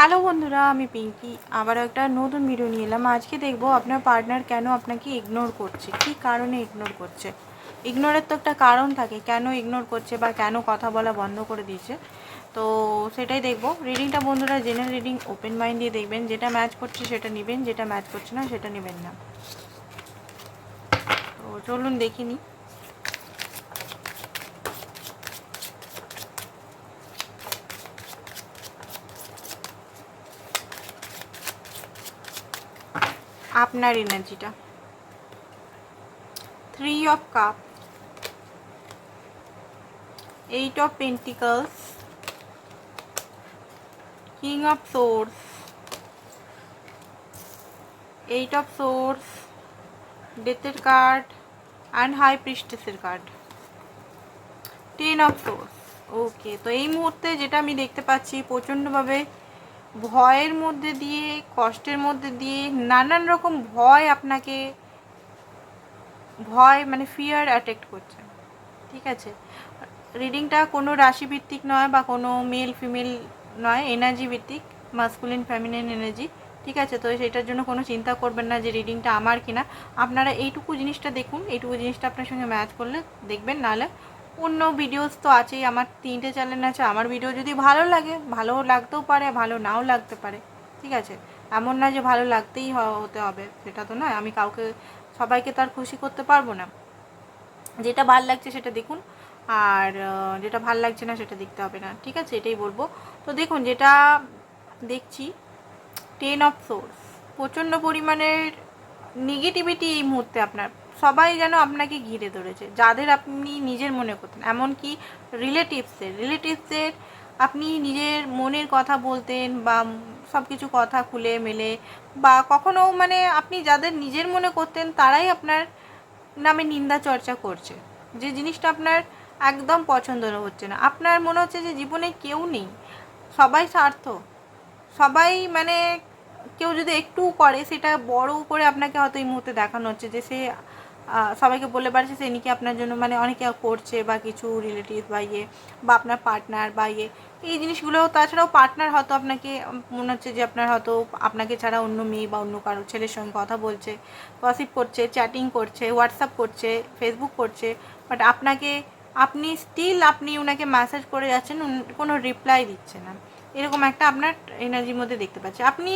Hello বন্ধুরা, আমি পিঙ্কি। আবার একটা নতুন ভিডিও নিয়ে এলাম। আজকে দেখব আপনার পার্টনার কেন আপনাকে ইগনোর করছে? কী কারণে ইগনোর করছে? ইগনোরের তো একটা কারণ থাকে, কেন ইগনোর করছে বা কেন কথা বলা বন্ধ করে দিয়েছে? তো সেটাই দেখব। রিডিংটা বন্ধুরা জেনারেল রিডিং ওপেন মাইন্ড দিয়ে দেখবেন। যেটা ম্যাচ করছে সেটা নেবেন, যেটা ম্যাচ করছে না সেটা নেবেন না। তো চলুন দেখিনি আপনার এনার্জিটা three of cup eight of pentacles king of swords eight of swords ডেথের card and high প্রিস্টেসের card ten of swords okay তো এই মুহূর্তে যেটা আমি দেখতে পাচ্ছি, প্রচণ্ডভাবে ভয়ের মধ্যে দিয়ে, কষ্টের মধ্যে দিয়ে, নানান রকম ভয় আপনাকে, ভয় মানে ফিয়ার অ্যাটেক্ট করছে। ঠিক আছে? রিডিংটা কোনো রাশিভিত্তিক নয় বা কোনো মেল ফিমেল নয় এনার্জি ভিত্তিক মাস্কুলিন ফ্যামিলিন এনার্জি ঠিক আছে? তো সেটার জন্য কোনো চিন্তা করবেন না যে রিডিংটা আমার কিনা। আপনারা এইটুকু জিনিসটা দেখুন, এইটুকু জিনিসটা আপনার সঙ্গে ম্যাচ করলে দেখবেন, নাহলে অন্য ভিডিওস তো আছেই। আমার তিনটে চ্যানেল আছে। আমার ভিডিও যদি ভালো লাগে ভালো লাগতেও পারে, ভালো নাও লাগতে পারে। ঠিক আছে? এমন না যে ভালো লাগতেই হতে হবে, সেটা তো নয়। আমি কাউকে, সবাইকে তার খুশি করতে পারব না। যেটা ভালো লাগছে সেটা দেখুন। আর যেটা ভালো লাগছে না সেটা দেখতে হবে না। ঠিক আছে? এটাই বলব। তো দেখুন, যেটা দেখছি টেন অফ সোর্স প্রচণ্ড পরিমাণের নেগেটিভিটি এই মুহূর্তে আপনার। সবাই যেন আপনাকে ঘিরে ধরেছে, যাদের আপনি নিজের মনে করতেন। এমনকি রিলেটিভসের রিলেটিভসের আপনি নিজের মনের কথা বলতেন বা সব কিছু কথা খুলে মেলে বা কখনো মানে আপনি যাদের নিজের মনে করতেন তারাই আপনার নামে নিন্দা চর্চা করছে। যে জিনিসটা আপনার একদম পছন্দ হচ্ছে না। আপনার মনে হচ্ছে যে জীবনে কেউ নেই, সবাই স্বার্থ। সবাই মানে কেউ যদি একটু করে, সেটা বড় করে আপনাকে হয়তো এই মুহূর্তে দেখানো হচ্ছে যে সে সবাইকে বলে পারছে সে নাকি আপনার জন্য মানে অনেকে করছে বা কিছু রিলেটিভ বা ইয়ে বা আপনার পার্টনার বা ইয়ে। এই জিনিসগুলো তাছাড়াও পার্টনার হয়তো আপনাকে, মনে হচ্ছে যে আপনার হয়তো আপনাকে ছাড়া অন্য মেয়ে বা অন্য কারও ছেলের সঙ্গে কথা বলছে গসিপ করছে চ্যাটিং করছে হোয়াটসঅ্যাপ করছে ফেসবুক করছে বাট আপনাকে, আপনি স্টিল আপনি ওনাকে মেসেজ করে যাচ্ছেন কোনো রিপ্লাই দিচ্ছে না। এরকম একটা আপনার এনার্জির মধ্যে দেখতে পাচ্ছি। আপনি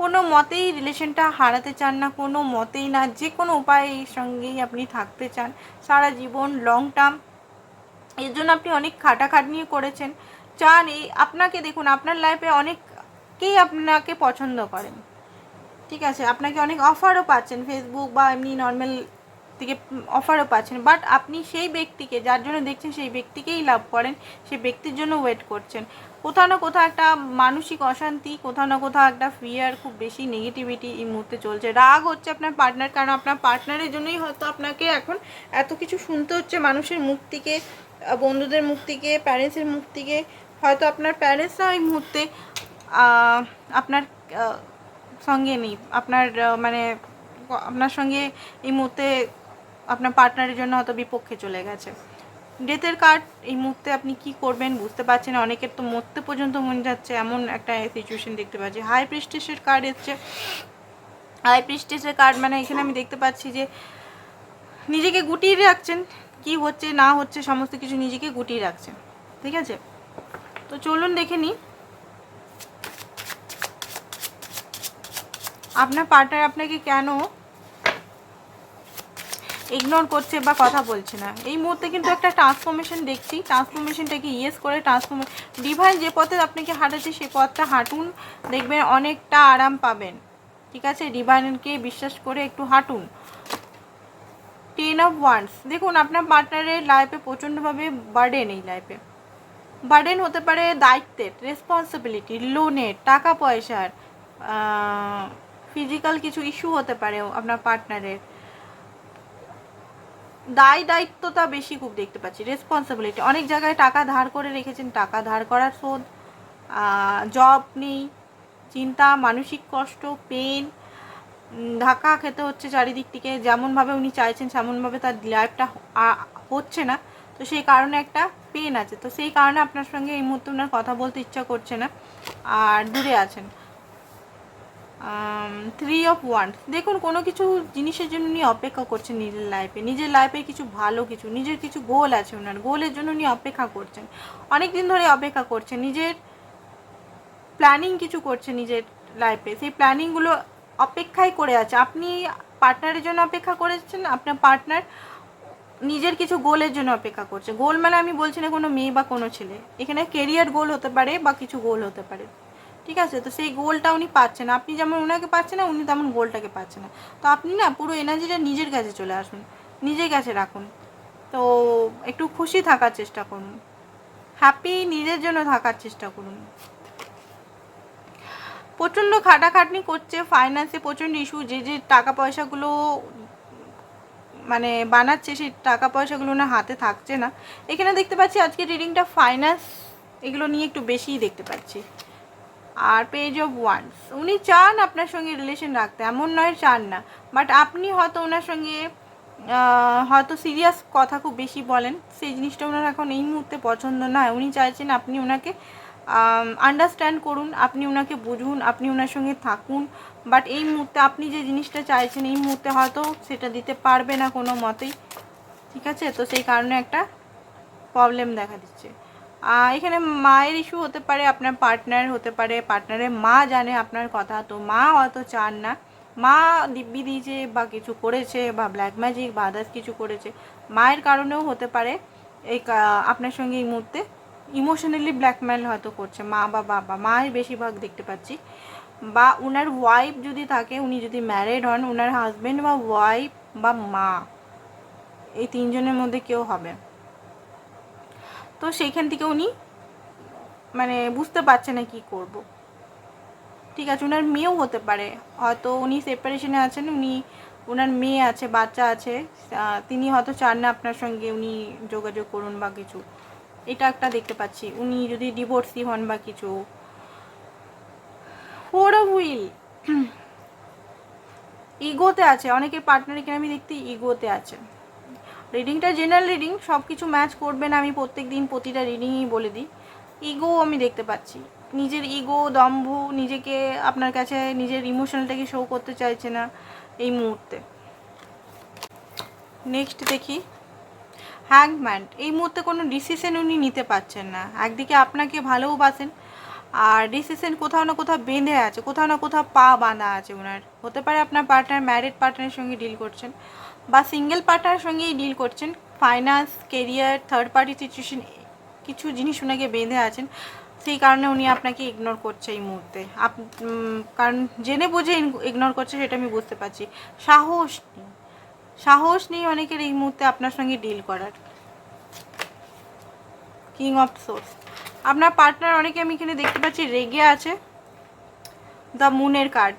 কোনো মতেই রিলেশনটা হারাতে চান না, কোনো মতেই না, যে কোনো উপায়ের সঙ্গেই আপনি থাকতে চান, সারা জীবন লং টার্ম এর জন্য আপনি অনেক খাটাখাটনি করেছেন। চান এই আপনাকে দেখুন, আপনার লাইফে অনেককেই আপনাকে পছন্দ করেন। ঠিক আছে, আপনাকে অনেক অফারও পাচ্ছেন ফেসবুক বা এমনি নর্মাল থেকে অফারও পাচ্ছেন বাট আপনি সেই ব্যক্তিকে, যার জন্য দেখছেন, সেই ব্যক্তিকেই লাভ করেন সেই ব্যক্তির জন্য ওয়েট করছেন। কোথাও না কোথাও একটা মানসিক অশান্তি, কোথাও না কোথাও একটা ফিয়ার খুব বেশি নেগেটিভিটি এই মুহূর্তে চলছে। রাগ হচ্ছে আপনার পার্টনার কারণ আপনার পার্টনারের জন্যই হয়তো আপনাকে এখন এত কিছু শুনতে হচ্ছে মানুষের মুখ থেকে বন্ধুদের মুখ থেকে প্যারেন্টসের মুখ থেকে। হয়তো আপনার প্যারেন্টসরা এই মুহূর্তে আপনার সঙ্গে নেই। আপনার মানে আপনার সঙ্গে এই মুহূর্তে আপনার পার্টনারের জন্য হয়তো বিপক্ষে চলে গেছে। ডেথের কার্ড এই মুহূর্তে আপনি কি করবেন বুঝতে পারছেন অনেকের তো মরতে পর্যন্ত মন যাচ্ছে, এমন একটা সিচুয়েশন দেখতে পাচ্ছি। হাই প্রিস্টেসের কার্ড এসছে। হাই প্রিস্টেসের কার্ড মানে এখানে আমি দেখতে পাচ্ছি যে, নিজেকে গুটিয়ে রাখছেন, কি হচ্ছে, না হচ্ছে, সমস্ত কিছু নিজেকে গুটিয়ে রাখছেন। ঠিক আছে? তো চলুন দেখে নিই। আপনার পার্টনার আপনাকে কেন ইগনোর করছে বা কথা বলছে না। এই মুহূর্তে কিন্তু একটা ট্রান্সফরমেশন দেখছি। ট্রান্সফরমেশনটাকে ইয়েস করে ট্রান্সফর্মে ডিভাইন যে পথে আপনাকে হাঁটাচ্ছে সেই পথটা হাঁটুন। দেখবেন অনেকটা আরাম পাবেন। ঠিক আছে? ডিভাইনকে বিশ্বাস করে একটু হাঁটুন। টেন অফ ওয়ান্স দেখুন, আপনার পার্টনারের লাইফে প্রচণ্ডভাবে বার্ডেন এই লাইফে বার্ডেন হতে পারে দায়িত্বের রেসপন্সিবিলিটি লোনের টাকা পয়সার ফিজিক্যাল কিছু ইস্যু হতে পারে আপনার পার্টনারের দায় দায়িত্বটা বেশি খুব দেখতে পাচ্ছি রেসপন্সিবিলিটি অনেক জায়গায় টাকা ধার করে রেখেছেন, টাকা ধার করার শোধ জব নেই, চিন্তা, মানসিক কষ্ট পেন ধাক্কা খেতে হচ্ছে চারিদিক থেকে, যেমনভাবে উনি চাইছেন, সেমনভাবে তার লাইফটা হচ্ছে না। তো সেই কারণে একটা পেন আছে। তো সেই কারণে আপনার সঙ্গে এই মুহূর্তে ওনার কথা বলতে ইচ্ছা করছে না, আর দূরে আছেন। থ্রি অফ ওয়ান দেখুন, কোনো কিছু জিনিসের জন্য উনি অপেক্ষা করছেন নিজের লাইফে নিজের লাইফে কিছু ভালো কিছু, নিজের কিছু গোল আছে ওনার। গোলের জন্য উনি অপেক্ষা করছেন। অনেক দিন ধরে অপেক্ষা করছেন, নিজের প্ল্যানিং কিছু করছে নিজের লাইফে সেই প্ল্যানিংগুলো অপেক্ষাই করে আছে। আপনি পার্টনারের জন্য অপেক্ষা করেছেন, আপনার পার্টনার নিজের কিছু গোলের জন্য অপেক্ষা করছে। গোল মানে আমি বলছি না কোনো মেয়ে বা কোনো ছেলে। এখানে কেরিয়ার গোল হতে পারে বা কিছু গোল হতে পারে। ঠিক আছে? তো সেই গোলটা উনি পাচ্ছেন। আপনি যেমন ওনাকে পাচ্ছেন না, উনি তেমন গোলটাকে পাচ্ছেন না। তো আপনি না পুরো এনার্জিটা নিজের কাছে চলে আসুন। নিজের কাছে রাখুন। তো একটু খুশি থাকার চেষ্টা করুন। হ্যাপি নিজের জন্য থাকার চেষ্টা করুন। প্রচণ্ড খাটাখাটনি করছে ফাইন্যান্সে প্রচণ্ড ইস্যু যে যে টাকা পয়সাগুলো মানে বানাচ্ছে, সেই টাকা পয়সাগুলো না হাতে থাকছে না। এখানে দেখতে পাচ্ছি আজকে রিডিংটা ফাইন্যান্স এগুলো নিয়ে একটু বেশিই দেখতে পাচ্ছি। আর পেজ অফ ওয়ান্স উনি চান আপনার সঙ্গে রিলেশন রাখতে, এমন নয় চান না। বাট আপনি হয়তো ওনার সঙ্গে হয়তো সিরিয়াস কথা খুব বেশি বলেন। সেই জিনিসটা ওনার এখন এই মুহূর্তে পছন্দ নয় উনি চাইছেন আপনি ওনাকে আন্ডারস্ট্যান্ড করুন, আপনি ওনাকে বুঝুন, আপনি ওনার সঙ্গে থাকুন। বাট এই মুহূর্তে আপনি যে জিনিসটা চাইছেন, এই মুহূর্তে হয়তো সেটা দিতে পারবে না কোনো মতেই। ঠিক আছে? তো সেই কারণে একটা প্রবলেম দেখা দিচ্ছে। এখানে মায়ের ইস্যু হতে পারে, আপনার পার্টনার হতে পারে পার্টনারের মা জানে আপনার কথা, তো মা হয়তো চান না। মা দিব্যি দিয়েছে বা কিছু করেছে বা ব্ল্যাক ম্যাজিক বা আদার্স কিছু করেছে, মায়ের কারণেও হতে পারে। এই আপনার সঙ্গে এই মুহূর্তে ইমোশনালি ব্ল্যাকমেল হয়তো করছে মা বা বাবা মায়ের বেশিরভাগ দেখতে পাচ্ছি। বা ওনার ওয়াইফ যদি থাকে, উনি যদি ম্যারিড হন ওনার হাজব্যান্ড বা ওয়াইফ বা মা, এই তিনজনের মধ্যে কেউ হবে তো সেইখান থেকে উনি মানে বুঝতে পারছে না কি করব। ঠিক আছে ওনার মেয়েও হতে পারে। হয়তো উনি সেপারেশনে আছেন, উনি ওনার মেয়ে আছে, বাচ্চা আছে তিনি হয়তো চান না আপনার সঙ্গে উনি যোগাযোগ করুন বা কিছু। এটা একটা দেখতে পাচ্ছি। উনি যদি ডিভোর্সি হন বা কিছু। হুইল ইগোতে আছে। অনেকের পার্টনার এখানে আমি দেখতে ইগোতে আছে রিডিংটা জেনারেল রিডিং সব কিছু ম্যাচ করবে না আমি প্রত্যেক দিন প্রতিটা রিডিংই বলে দিই। ইগো আমি দেখতে পাচ্ছি। নিজের ইগো দম্ভ নিজেকে আপনার কাছে, নিজের ইমোশনালটাকে শো করতে চাইছে না এই মুহূর্তে। নেক্সট দেখি। হ্যাংম্যান এই মুহূর্তে কোনো ডিসিশন উনি নিতে পারছেন না। একদিকে আপনাকে ভালোবাসেন আর ডিসিশন কোথাও না কোথাও বেঁধে আছে, কোথাও না কোথাও পা বাঁধা আছে ওনার হতে পারে আপনার পার্টনার ম্যারিড পার্টনারের সঙ্গে ডিল করছেন। বা সিঙ্গেল পার্টনারের সঙ্গেই ডিল করছেন finance career third party situation কিছু জিনিস ওনাকে বেঁধে আছেন, সেই কারণে উনি আপনাকে ইগনোর করছে এই মুহূর্তে। আপ কারণ জেনে বুঝে ইগনোর করছে সেটা আমি বুঝতে পারছি। সাহস নেই। সাহস নেই অনেকের এই মুহূর্তে আপনার সঙ্গে ডিল করার। কিং অফ সোর্স আপনার পার্টনার অনেকে আমি এখানে দেখতে পাচ্ছি রেগে আছে। দ্য মুনের কার্ড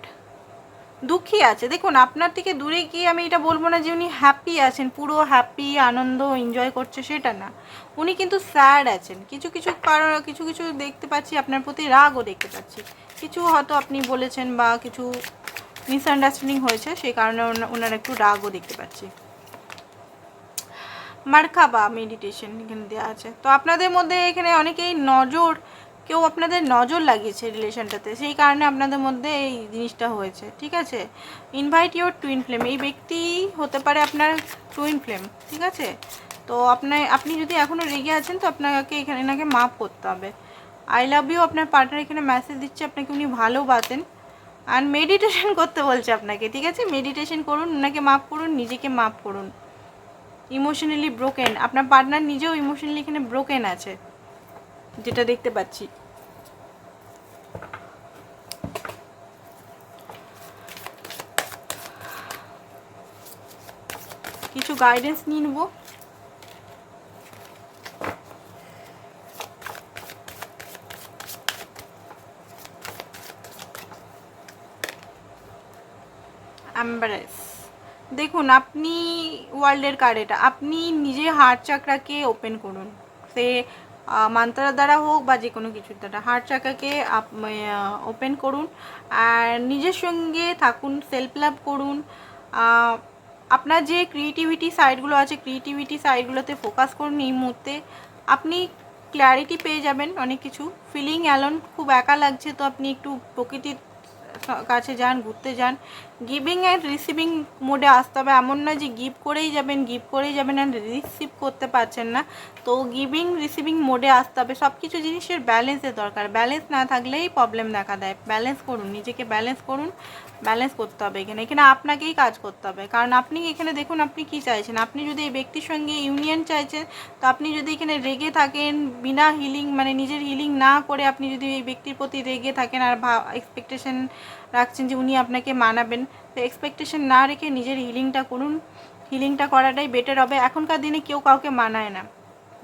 দুঃখী আছে। দেখুন, আপনার থেকে দূরে গিয়ে আমি এটা বলব না যে উনি হ্যাপি আছেন, পুরো হ্যাপি আনন্দ এনজয় করছে সেটা না। উনি কিন্তু স্যাড আছেন। কিছু কিছু কারণ কিছু কিছু দেখতে পাচ্ছি, আপনার প্রতি রাগও দেখতে পাচ্ছি। কিছু হয়তো আপনি বলেছেন বা কিছু মিসআন্ডারস্ট্যান্ডিং হয়েছে সেই কারণে ওনা- ওনার একটু রাগও দেখতে পাচ্ছি। মার্কাবা মেডিটেশন এখানে দেওয়া আছে। তো আপনাদের মধ্যে এখানে অনেকেই নজর কেউ আপনাদের নজর লাগিয়েছে রিলেশনটাতে সেই কারণে আপনাদের মধ্যে এই জিনিসটা হয়েছে, ঠিক আছে? ইনভাইট ইউর টুইন ফ্লেম এই ব্যক্তি হতে পারে আপনার টুইন ফ্লেম ঠিক আছে? তো আপনার, আপনি যদি এখনও রেগে আছেন, তো আপনাকে এখানে এনাকে মাফ করতে হবে। আই লাভ ইউ আপনার পার্টনার এখানে মেসেজ দিচ্ছে, আপনাকে উনি ভালোবাসেন আর মেডিটেশন করতে বলছে আপনাকে, ঠিক আছে? মেডিটেশন করুন ওনাকে মাফ করুন, নিজেকে মাফ করুন। ইমোশনালি ব্রোকেন আপনার পার্টনার নিজেও ইমোশনালি এখানে ব্রোকেন আছে। যেটা দেখতে পাচ্ছি। কিছু গাইডেন্স নিয়ে নেব। দেখুন, আপনি ওয়ার্ল্ডের কার্ড এটা। আপনি নিজে হার্ট চাকরাকে ওপেন করুন। সে আহ, মান্ত্রার দ্বারা হোক বা যে কোনো কিছুর দ্বারা। হার্ট চাকাকে ওপেন করুন আর নিজের সঙ্গে থাকুন সেলফ লাভ করুন আপনার যে ক্রিয়েটিভিটি সাইডগুলো আছে ক্রিয়েটিভিটি সাইডগুলোতে ফোকাস করুন এই মুহূর্তে। আপনি ক্ল্যারিটি পেয়ে যাবেন অনেক কিছু। ফিলিং অ্যালন খুব একা লাগছে তো আপনি একটু প্রকৃতির কাছে যান ঘুরতে যান। গিভিং অ্যান্ড রিসিভিং মোডে আসতে হবে। এমন নয় যে গিভ করেই যাবেন গিভ করেই যাবেন অ্যান্ড রিসিভ করতে পারছেন না। তো গিভিং রিসিভিং মোডে আসতে হবে। সব কিছু জিনিসের ব্যালেন্সের দরকার। ব্যালেন্স না থাকলেই প্রবলেম দেখা দেয়। ব্যালেন্স করুন, নিজেকে ব্যালেন্স করুন ব্যালেন্স করতে হবে এখানে। এখানে আপনাকেই কাজ করতে হবে। কারণ আপনি এখানে দেখুন আপনি কি চাইছেন। আপনি যদি এই ব্যক্তির সঙ্গে ইউনিয়ন চাইছেন, তো আপনি যদি এখানে রেগে থাকেন, বিনা হিলিং মানে নিজের হিলিং না করে আপনি যদি এই ব্যক্তির প্রতি রেগে থাকেন আর ভা এক্সপেকটেশন রাখছেন যে উনি আপনাকে মানাবেন তো এক্সপেকটেশন না রেখে নিজের হিলিংটা করুন। হিলিংটা করাটাই বেটার হবে। এখনকার দিনে কেউ কাউকে মানায় না।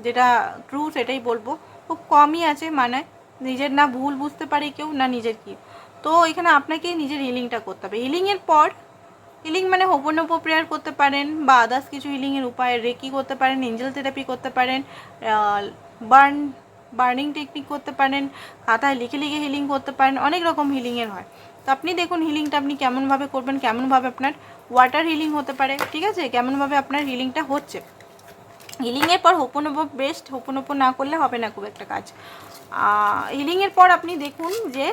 যেটা ট্রু সেটাই বলব। খুব কমই আছে মানায়। নিজের না ভুল বুঝতে পারে কেউ, না নিজের কি। তো এখানে আপনাকে নিজের হিলিংটা করতে হবে। হিলিংয়ের পর হিলিং মানে হোপনোপ প্রেয়ার করতে পারেন বা আদার্স কিছু হিলিংয়ের উপায় রেকি করতে পারেন এঞ্জেল থেরাপি করতে পারেন বার্ন বার্নিং টেকনিক করতে পারেন, খাতায় লিখে লিখে হিলিং করতে পারেন, অনেক রকম হিলিংয়ের হয়। তো আপনি দেখুন হিলিংটা আপনি কেমনভাবে করবেন, কেমনভাবে আপনার ওয়াটার হিলিং হতে পারে, ঠিক আছে? কেমনভাবে আপনার হিলিংটা হচ্ছে। হিলিংয়ের পর হোপন হোপনোপো বেস্ট হোপনোপো না করলে হবে না খুব একটা কাজ। হিলিংয়ের পর আপনি দেখুন যে,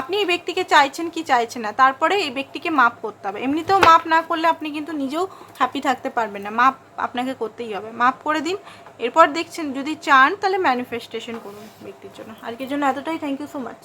আপনি এই ব্যক্তিকে চাইছেন কি চাইছেন না, তারপরে এই ব্যক্তিকে মাপ করতে হবে। এমনিতেও মাপ না করলে আপনি কিন্তু নিজেও হ্যাপি থাকতে পারবেন না। মাপ আপনাকে করতেই হবে। মাপ করে দিন, এরপর দেখছেন যদি চান তাহলে ম্যানিফেস্টেশন করুন ব্যক্তির জন্য। আজকের জন্য এতটাই। Thank you so much